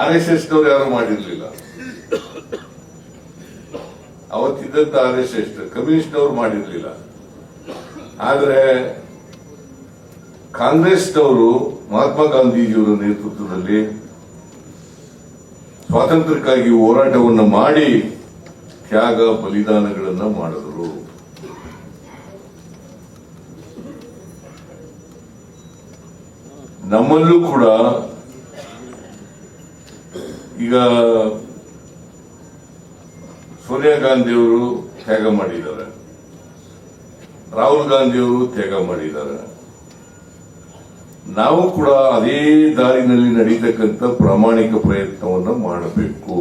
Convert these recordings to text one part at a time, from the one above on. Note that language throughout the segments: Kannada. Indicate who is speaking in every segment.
Speaker 1: ಆರ್ ಎಸ್ ಎಸ್ ನವ್ರು ಯಾರು ಮಾಡಿರ್ಲಿಲ್ಲ. ಅವತ್ತಿದ್ದಂತ ಆರ್ ಎಸ್ ಎಸ್ ಕಮ್ಯುನಿಸ್ಟ್ನವ್ರು ಮಾಡಿರ್ಲಿಲ್ಲ. ಆದ್ರೆ ಕಾಂಗ್ರೆಸ್ನವರು ಮಹಾತ್ಮ ಗಾಂಧೀಜಿಯವರ ನೇತೃತ್ವದಲ್ಲಿ ಸ್ವಾತಂತ್ರ್ಯಕ್ಕಾಗಿ ಹೋರಾಟವನ್ನು ಮಾಡಿ ತ್ಯಾಗ ಬಲಿದಾನಗಳನ್ನು ಮಾಡಿದರು. ನಮ್ಮಲ್ಲೂ ಕೂಡ ಈಗ ಸೋನಿಯಾ ಗಾಂಧಿಯವರು ತ್ಯಾಗ ಮಾಡಿದ್ದಾರೆ. ರಾಹುಲ್ ಗಾಂಧಿಯವರು ತ್ಯಾಗ ಮಾಡಿದ್ದಾರೆ. ನಾವು ಕೂಡ ಅದೇ ದಾರಿನಲ್ಲಿ ನಡೀತಕ್ಕಂಥ ಪ್ರಾಮಾಣಿಕ ಪ್ರಯತ್ನವನ್ನು ಮಾಡಬೇಕು.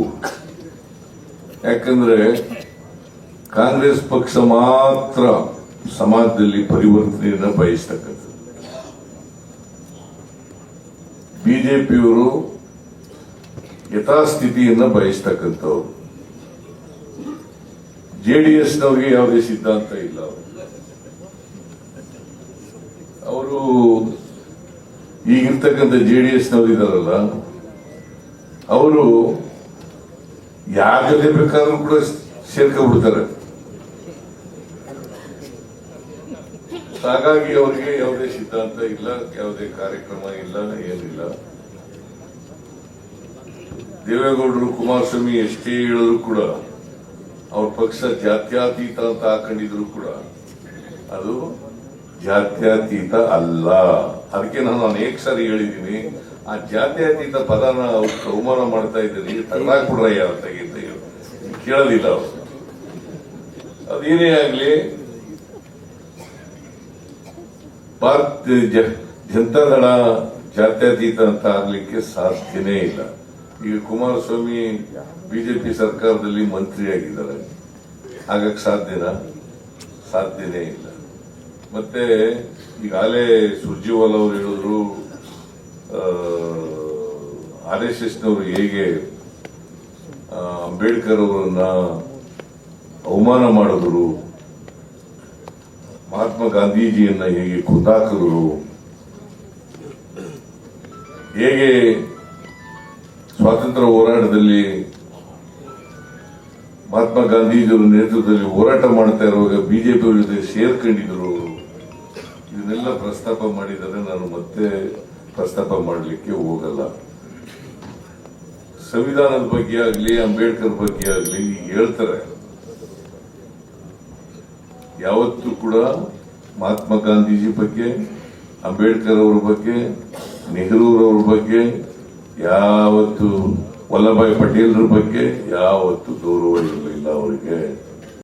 Speaker 1: ಯಾಕಂದ್ರೆ ಕಾಂಗ್ರೆಸ್ ಪಕ್ಷ ಮಾತ್ರ ಸಮಾಜದಲ್ಲಿ ಪರಿವರ್ತನೆಯನ್ನ ಬಯಸ್ತಕ್ಕಂಥದ್ದು. ಬಿಜೆಪಿಯವರು ಯಥಾಸ್ಥಿತಿಯನ್ನ ಬಯಸ್ತಕ್ಕಂಥವ್ರು. ಜೆಡಿಎಸ್ನವ್ರಿಗೆ ಯಾವುದೇ ಸಿದ್ಧಾಂತ ಇಲ್ಲ ಅವರು. ಈಗಿರ್ತಕ್ಕಂಥ ಜೆಡಿಎಸ್ನವ್ರು ಇದಾರಲ್ಲ, ಅವರು ಯಾರ ಜೊತೆ ಬೇಕಾದ್ರೂ ಕೂಡ ಸೇರ್ಕೊಂಡ್ಬಿಡ್ತಾರೆ. ಹಾಗಾಗಿ ಅವರಿಗೆ ಯಾವುದೇ ಸಿದ್ಧಾಂತ ಇಲ್ಲ, ಯಾವುದೇ ಕಾರ್ಯಕ್ರಮ ಇಲ್ಲ, ಏನಿಲ್ಲ. ದೇವೇಗೌಡರು, ಕುಮಾರಸ್ವಾಮಿ ಎಷ್ಟೇ ಹೇಳಿದ್ರು ಕೂಡ, ಅವ್ರ ಪಕ್ಷ ಜಾತ್ಯಾತೀತ ಅಂತ ಹಾಕೊಂಡಿದ್ರು ಕೂಡ, ಅದು ಜಾತ್ಯಾತೀತ ಅಲ್ಲ. ಅದಕ್ಕೆ ನಾನು ಅನೇಕ ಸಾರಿ ಹೇಳಿದ್ದೀನಿ, ಆ ಜಾತ್ಯಾತೀತ ಪದನ ಅವ್ರು ಅವಮಾನ ಮಾಡ್ತಾ ಇದ್ದೀರಿ ತಗ್ಲಾಕ್ಬಿಡ್ರಯ್ಯ ಅಂತ ಕೇಳಲಿಲ್ಲ ಅವರು. ಅದೇನೇ ಆಗ್ಲಿ, ಭಾರತ ಜನತಾದಳ ಜಾತ್ಯಾತೀತ ಅಂತ ಆಗ್ಲಿಕ್ಕೆ ಸಾಧ್ಯನೇ ಇಲ್ಲ. ಈಗ ಕುಮಾರಸ್ವಾಮಿ ಬಿಜೆಪಿ ಸರ್ಕಾರದಲ್ಲಿ ಮಂತ್ರಿಯಾಗಿದ್ದಾರೆ. ಆಗಕ್ಕೆ ಸಾಧ್ಯನಾ? ಸಾಧ್ಯನೇ ಇಲ್ಲ. ಮತ್ತೆ ಈಗಾಗಲೇ ಸುರ್ಜಿವಾಲ ಅವರು ಹೇಳಿದ್ರು ಆರ್ ಎಸ್ ಎಸ್ನವರು ಹೇಗೆ ಅಂಬೇಡ್ಕರ್ ಅವರನ್ನ ಅವಮಾನ ಮಾಡಿದ್ರು, ಮಹಾತ್ಮ ಗಾಂಧೀಜಿಯನ್ನ ಹೇಗೆ ಕುಂದಾಕಿದ್ರು ಹೇಗೆ ಸ್ವಾತಂತ್ರ್ಯ ಹೋರಾಟದಲ್ಲಿ ಮಹಾತ್ಮ ಗಾಂಧೀಜಿಯವರ ನೇತೃತ್ವದಲ್ಲಿ ಹೋರಾಟ ಮಾಡ್ತಾ ಇರುವಾಗ ಬಿಜೆಪಿ ಜೊತೆ ಸೇರ್ಕೊಂಡಿದ್ರು ಇದನ್ನೆಲ್ಲ ಪ್ರಸ್ತಾಪ ಮಾಡಿದರೆ ನಾನು ಮತ್ತೆ ಪ್ರಸ್ತಾಪ ಮಾಡಲಿಕ್ಕೆ ಹೋಗಲ್ಲ. ಸಂವಿಧಾನದ ಬಗ್ಗೆ ಆಗಲಿ, ಅಂಬೇಡ್ಕರ್ ಬಗ್ಗೆ ಆಗಲಿ ಹೇಳ್ತಾರೆ. ಯಾವತ್ತೂ ಕೂಡ ಮಹಾತ್ಮ ಗಾಂಧೀಜಿ ಬಗ್ಗೆ, ಅಂಬೇಡ್ಕರ್ ಅವರ ಬಗ್ಗೆ, ನೆಹರೂರವ್ರ ಬಗ್ಗೆ ಯಾವತ್ತು ವಲ್ಲಭಾಯಿ ಪಟೇಲ್ರ ಬಗ್ಗೆ ಯಾವತ್ತು ಗೌರವ ಇಲ್ಲ ಅವರಿಗೆ.